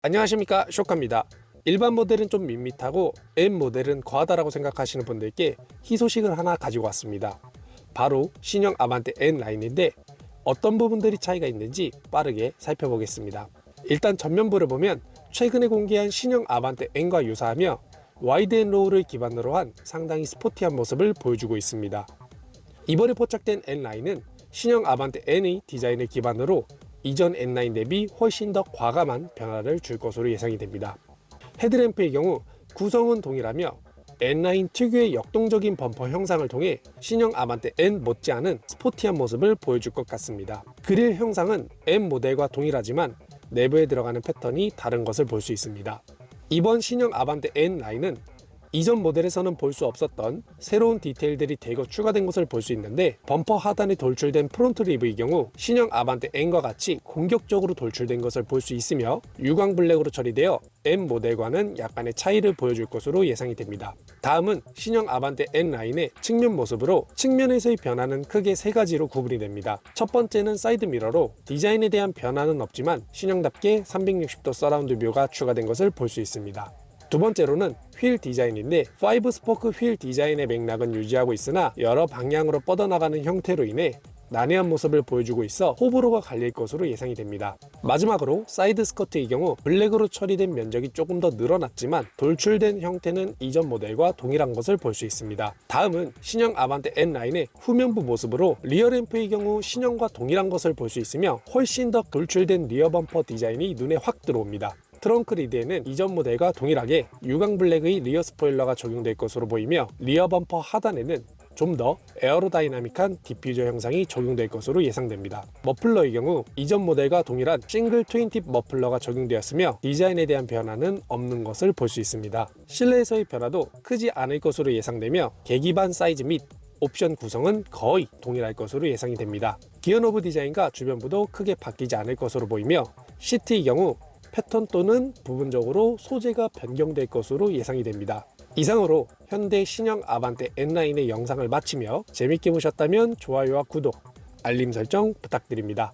안녕하십니까 쇼카입니다. 일반 모델은 좀 밋밋하고 M 모델은 거하다라고 생각하시는 분들께 희소식을 하나 가지고 왔습니다. 바로 신형 아반떼 N 라인인데 어떤 부분들이 차이가 있는지 빠르게 살펴보겠습니다. 일단 전면부를 보면 최근에 공개한 신형 아반떼 N과 유사하며 와이드 앤 로우를 기반으로 한 상당히 스포티한 모습을 보여주고 있습니다. 이번에 포착된 N라인은 신형 아반떼 N의 디자인을 기반으로 이전 N9 대비 훨씬 더 과감한 변화를 줄 것으로 예상이 됩니다. 헤드램프의 경우 구성은 동일하며 N9 특유의 역동적인 범퍼 형상을 통해 신형 아반떼 N 못지않은 스포티한 모습을 보여줄 것 같습니다. 그릴 형상은 M 모델과 동일하지만 내부에 들어가는 패턴이 다른 것을 볼 수 있습니다. 이번 신형 아반떼 N9은 이전 모델에서는 볼 수 없었던 새로운 디테일들이 대거 추가된 것을 볼 수 있는데 범퍼 하단에 돌출된 프론트 리브의 경우 신형 아반떼 N과 같이 공격적으로 돌출된 것을 볼 수 있으며 유광 블랙으로 처리되어 M 모델과는 약간의 차이를 보여줄 것으로 예상이 됩니다. 다음은 신형 아반떼 N 라인의 측면 모습으로 측면에서의 변화는 크게 세 가지로 구분이 됩니다. 첫 번째는 사이드 미러로 디자인에 대한 변화는 없지만 신형답게 360도 서라운드 뷰가 추가된 것을 볼 수 있습니다. 두 번째로는 휠 디자인인데 5 스포크 휠 디자인의 맥락은 유지하고 있으나 여러 방향으로 뻗어나가는 형태로 인해 난해한 모습을 보여주고 있어 호불호가 갈릴 것으로 예상이 됩니다. 마지막으로 사이드 스커트의 경우 블랙으로 처리된 면적이 조금 더 늘어났지만 돌출된 형태는 이전 모델과 동일한 것을 볼 수 있습니다. 다음은 신형 아반떼 N9의 후면부 모습으로 리어 램프의 경우 신형과 동일한 것을 볼 수 있으며 훨씬 더 돌출된 리어 범퍼 디자인이 눈에 확 들어옵니다. 트렁크 리드에는 이전 모델과 동일하게 유광 블랙의 리어 스포일러가 적용될 것으로 보이며 리어 범퍼 하단에는 좀 더 에어로다이나믹한 디퓨저 형상이 적용될 것으로 예상됩니다. 머플러의 경우 이전 모델과 동일한 싱글 트윈팁 머플러가 적용되었으며 디자인에 대한 변화는 없는 것을 볼 수 있습니다. 실내에서의 변화도 크지 않을 것으로 예상되며 계기반 사이즈 및 옵션 구성은 거의 동일할 것으로 예상이 됩니다. 기어 노브 디자인과 주변부도 크게 바뀌지 않을 것으로 보이며 시트의 경우 패턴 또는 부분적으로 소재가 변경될 것으로 예상이 됩니다. 이상으로 현대 신형 아반떼 N9의 영상을 마치며 재밌게 보셨다면 좋아요와 구독, 알림 설정 부탁드립니다.